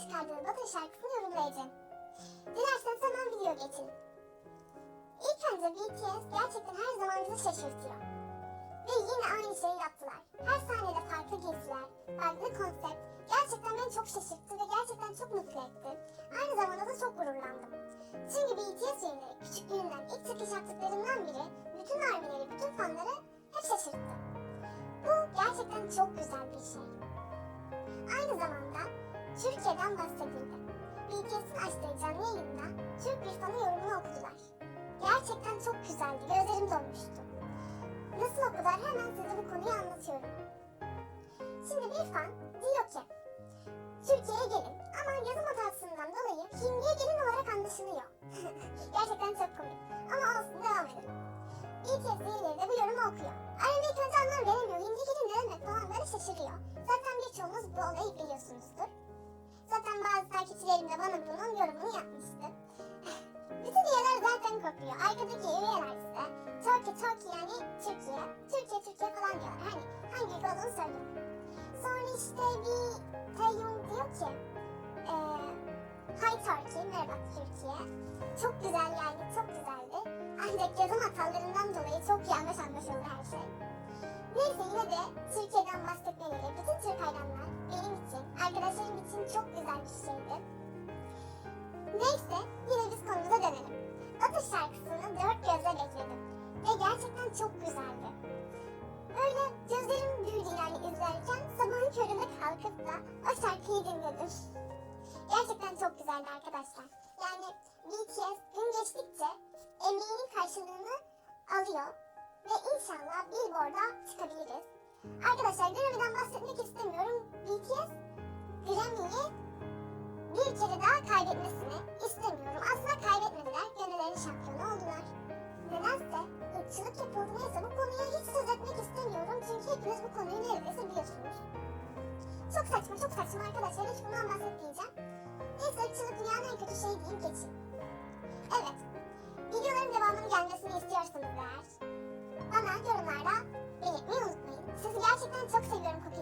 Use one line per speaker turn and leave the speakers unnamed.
çıkardığı Battle şarkısını yorumlayacağım. Dilerseniz hemen video geçelim. İlk önce BTS gerçekten her zaman şaşırtıyor. Ve yine aynı şeyi yaptılar. Her sahnede farklı geziler, farklı konsept gerçekten beni çok şaşırttı ve gerçekten çok mutlu etti. Aynı zamanda da çok gururlandım. Çünkü BTS üyeleri küçüklüğünden ilk çıkış yaptıklarından biri bütün armileri, bütün fanları hep şaşırttı. Bu gerçekten çok güzel bir şey. Aynı zamanda Türkiye'den bahsedildi. BTS'in açtığı canlı yayında Türk bir fanı yorumunu okudular. Gerçekten çok güzeldi, gözlerim dolmuştu. Nasıl okudular hemen size bu konuyu anlatıyorum. Şimdi bir fan diyor ki, Türkiye'ye gelin ama yazım hatasından dolayı Hindi'ye gelin olarak anlaşılıyor. Gerçekten çok komik ama olsun devam edelim. BTS üyeleri de bu yorumu okuyor. Arada ilk önce anlam veremiyor, Hindi gelin ne demek falan böyle şaşırıyor. Zaten birçoğunuz bu olayı biliyorsunuzdur. Kopuyor. Arkadaki üyeler ise Turkey Turkey yani Türkiye, Türkiye Türkiye falan diyorlar. Hani hangi ülke olduğunu söylüyorum. Sonra işte bir Taeyong diyor ki eee Hi Turkey, merhaba Türkiye. Çok güzel yani, çok güzeldi. Ancak yazım hatalarından dolayı çok yanlış anlaşıldı her şey. Da o şarkıyı dinledim. Gerçekten çok güzeldi arkadaşlar. Yani BTS gün geçtikçe emeğinin karşılığını alıyor. Ve inşallah Billboard'a çıkabiliriz. Arkadaşlar Grammy'den bahsetmek istemiyorum. Saçma arkadaşlar. Hiç bundan bahsetmeyeceğim. Irkçılık dünyanın en kötü şeyi deyip geçin. Evet. Videoların devamının gelmesini istiyorsanız eğer bana yorumlarda belirtmeyi unutmayın. Sizi gerçekten çok seviyorum kukilerim.